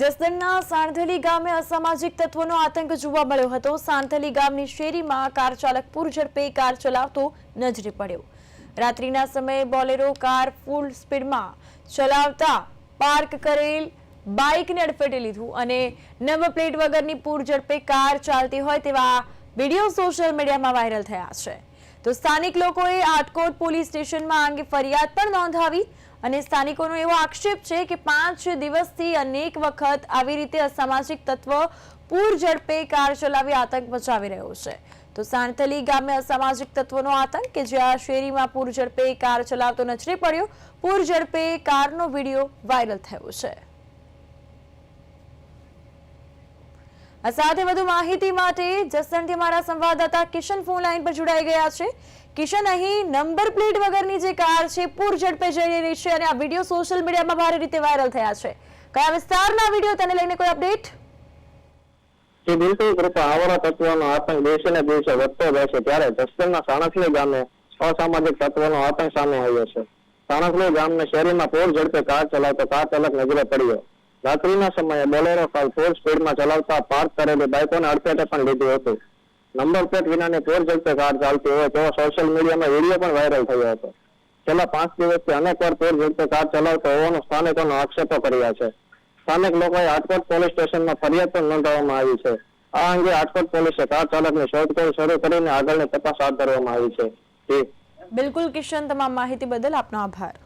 જસદણના સાંથલી ગામે અસામાજિક તત્વોનો આતંક જોવા મળ્યો હતો. સાણધલી ગામની શેરીમાં કાર ચાલક પૂર ઝડપે કાર ચલાવતો નજરે પડ્યો. રાત્રિના સમયે બોલેરો કાર ફૂલ સ્પીડમાં ચલાવતા પાર્ક કરેલ બાઇકને અડફેટે લીધું અને નંબર પ્લેટ વગરની પૂર ઝડપે કાર ચાલતી હોય તેવા વીડિયો સોશિયલ મીડિયામાં વાયરલ થયા છે. તો સ્થાનિક લોકોએ આટકોટ પોલીસ સ્ટેશનમાં આ અંગે ફરિયાદ પણ નોંધાવી અને સ્થાનિકોનો એવો આક્ષેપ છે કે પાંચ દિવસથી અનેક વખત આવી રીતે અસામાજિક તત્વ પૂર ઝડપે કાર ચલાવી આતંક મચાવી રહ્યો છે. તો સાણથલી ગામે અસામાજિક તત્વોનો આતંક કે જ્યાં શેરીમાં પૂર ઝડપે કાર ચલાવતો નજરે પડ્યો, પૂર ઝડપે કારનો વીડિયો વાયરલ થયો છે. સાથે વધુ માહિતી માટે જસદણથી અમારા સંવાદદાતા કિશન ફોન લાઈન પર જોડાઈ ગયા છે. કિશન, અહીં નંબર પ્લેટ વગરની જે કાર છે, પૂર ઝડપે જઈ રહી છે અને આ વીડિયો સોશિયલ મીડિયામાં ભારે રીતે વાયરલ થયા છે. કયા વિસ્તારના વીડિયો તેને લઈને કોઈ અપડેટ? જે, બિલકુલ કૃપા આવારા તત્વોનો આતંક ને દિવસે વધતો જાય છે ત્યારે જસદણના સાણસલી ગામે અસામાજિક તત્વોનો આતંક સામે આવ્યો છે. સાણસલી ગામના શેરીમાં પૂર ઝડપે કાર ચલાવતો કાર ચાલક નજરે પડ્યો. રાત્રિના સમયે બોલેરો કાર ફોર સ્પીડમાં ચલાવતા પાર્ક કરેલી બાઇકોને અડફેટે પણ લીધી હતી. નંબર પ્લેટ વિનાની ફોર જગતે કાર ચાલતી હોય તેવો સોશિયલ મીડિયામાં વીડિયો પણ વાયરલ થયો હતો. છેલ્લા પાંચ દિવસથી અનેક વાર ફોર જગતે કાર ચલાવતો હોવાનો સ્થાનિકોનો આક્ષેપો કર્યા છે. સ્થાનિક લોકોએ આટકોટ પોલીસ સ્ટેશનમાં ફરિયાદ પણ નોંધાવવામાં આવી છે. આ અંગે આટકોટ પોલીસે કાર ચાલકની શોધખોળ શરૂ કરીને આગળની તપાસ હાથ ધરવામાં આવી છે. બિલકુલ કિશન, તમામ માહિતી બદલ આપનો આભાર.